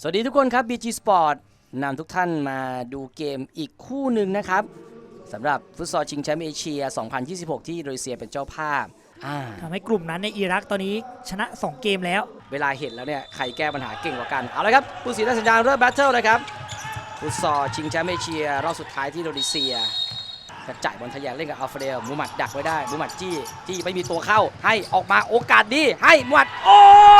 สวัสดีทุกคนครับ BG Sport นำทุกท่านมาดูเกมอีกคู่หนึ่งนะครับสำหรับฟุตซอลชิงแชมป์เอเชีย 2026 ที่อินโดนีเซียเป็นเจ้าภาพอ่าทำให้กลุ่มนั้นในอิรักตอนนี้ชนะ 2 เกมแล้ว เวลาเห็นแล้วเนี่ย ใครแก้ปัญหาเก่งกว่ากัน เอาละครับผู้สีได้สัญญาณเริ่มแบทเทิลเลยครับฟุตซอลชิงแชมป์เอเชียรอบสุดท้ายที่อินโดนีเซีย กระจ่ายบอลทะแยงเล่นกับอัลเฟรเดลมูฮัมหมัดดักไว้ได้มูฮัมหมัดจี้จี้ไม่มีตัวเข้า ให้ออกมาโอกาสดีให้มูฮัมหมัดโอ้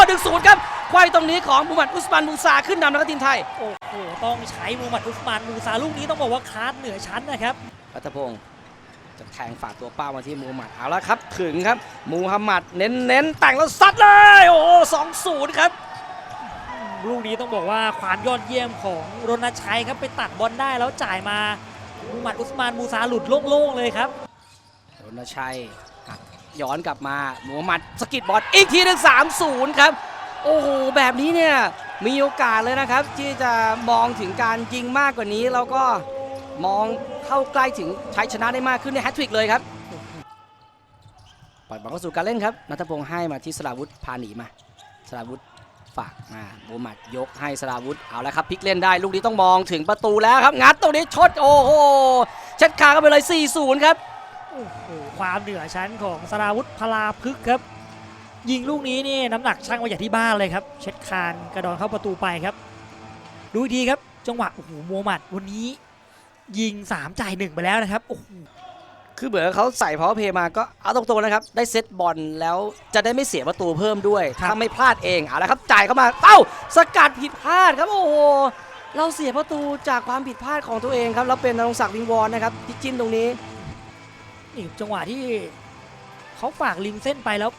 ดึงศูนย์ครับไขว้ตรงนี้ของมูฮัมหมัดอุสมานมูซาขึ้นนำแล้วก็ทีมไทย โอ้โห ต้องใช้มูฮัมหมัดอุสมานมูซาลูกนี้ต้องบอกว่าคลาสเหนือชั้นนะครับรัตพงศ์จะแทงฝากตัวเป้ามาที่มูฮัมหมัดเอาละครับ ถึงครับ มูฮัมหมัดเน้นเน้นๆแต่งแล้วซัดเลย โอ้สองศูนย์ครับ ลูกนี้ต้องบอกว่าความยอดเยี่ยมของรณชัยครับไปตัดบอลได้แล้วจ่ายมา มูฮัมหมัดอุสมานมูซาหลุดโล่งๆเลยครับรณชัยย้อนกลับมามูมหมัดสกิดบอลอีกทีหนึงสามศูนย์ครับ โอ้โห แบบนี้เนี่ย มีโอกาสเลยนะครับ ที่จะมองถึงการยิงมากกว่านี้ แล้วก็มองเข้าใกล้ถึงชัยชนะได้มากขึ้นในแฮตทริกเลยครับปล่อยบอลเข้าสู่การเล่นครับนัทพงศ์ให้มาที่สราวุธพาหนีมาสราวุธ ฝากมาบูมัดยกให้สราวุธเอาแล้วครับพลิกเล่นได้ลูกนี้ต้องมองถึงประตูแล้วครับงัดตรงนี้ชดโอ้โหเช็ดขาเข้าไปเลย 4-0 ครับโอ้โหความเหนือชั้นของสราวุธพลาพึกครับ ยิงลูกนี้นี่น้ำหนักช่างมาจากที่บ้านเลยครับ เช็ดคานกระดอนเข้าประตูไปครับ ดูอีครับ จังหวะโอ้โหมูฮัมมัดวันนี้ ยิง3จ่าย1ไปแล้วนะครับโอ้โห คือเหมือนเขาใส่พาวเพย์มาก็เอาตรงๆนะครับ ได้เซตบอลแล้วจะได้ไม่เสียประตูเพิ่มด้วยครับถ้าไม่พลาดเองเอาละครับจ่ายเข้ามาเอ้าสกัดผิดพลาดครับโอ้โหเราเสียประตูจากความผิดพลาดของตัวเองครับแล้วเป็นนรงศักดิ์วิงวอนนะครับที่จิ้มตรงนี้นี่จังหวะที่เขาฝากริมเส้นไปแล้ว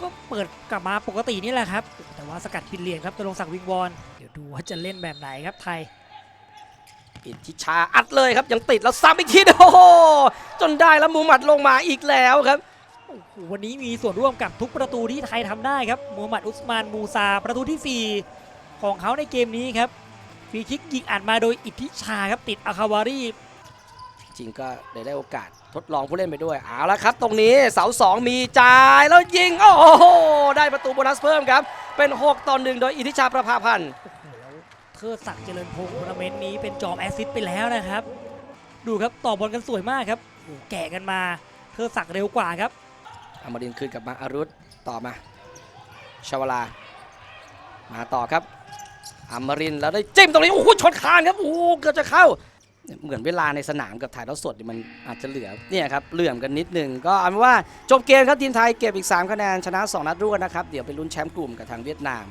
ก็เปิดกลับมาปกตินี่แหละครับ แต่ว่าสกัดผิดเหลี่ยมครับตรงศักดิ์วิงวอนเดี๋ยวดูว่าจะเล่นแบบไหนครับไทย อิทธิชาอัดเลยครับ ยังติดแล้วซ้ำอีกทีโอ้โหจนได้แล้วมูฮัมหมัดลงมาอีกแล้วครับโอ้โหวันนี้มีส่วนร่วมกับทุกประตูที่ไทยทำได้ครับมูฮัมหมัดอุสมานมูซาประตูที่ 4 ของเขาในเกมนี้ครับฟรีคิกยิงอัดมาโดยอิทธิชาครับติดอาคาวารีจริงก็ได้ได้โอกาสทดลองผู้เล่นไปด้วยเอาละครับ ตรงนี้เสาสองมีจ่ายแล้วยิง โอ้โห ได้ประตูโบนัสเพิ่มครับ เป็น 6 ต่อ1โดยอิทธิชาประภาพันธ์โอ้โหแล้วเทิดศักดิ์เจริญพงศ์ทัวร์นาเมนต์นี้เป็นจอมแอซิสไปแล้วนะครับ ดูครับต่อบอลกันสวยมากครับโอ้โหแกะกันมาเทิดศักดิ์เร็วกว่าครับอมรินทร์คืนกลับมาอารุธต่อมาชาวลา มาต่อครับอมรินแล้วได้จิ้มตรงนี้โอ้โหชนคานครับโอ้โหเกือบจะเข้า เหมือนเวลาในสนามกับถ่ายทอดสดมันอาจจะเหลือเนี่ยครับเหลื่อมกันนิดนึงก็เอาเป็นว่าจบเกมครับทีมไทยเก็บอีก 3 คะแนนชนะ 2 นัดรวดนะครับเดี๋ยวไปลุ้นแชมป์กลุ่มกับทางเวียดนาม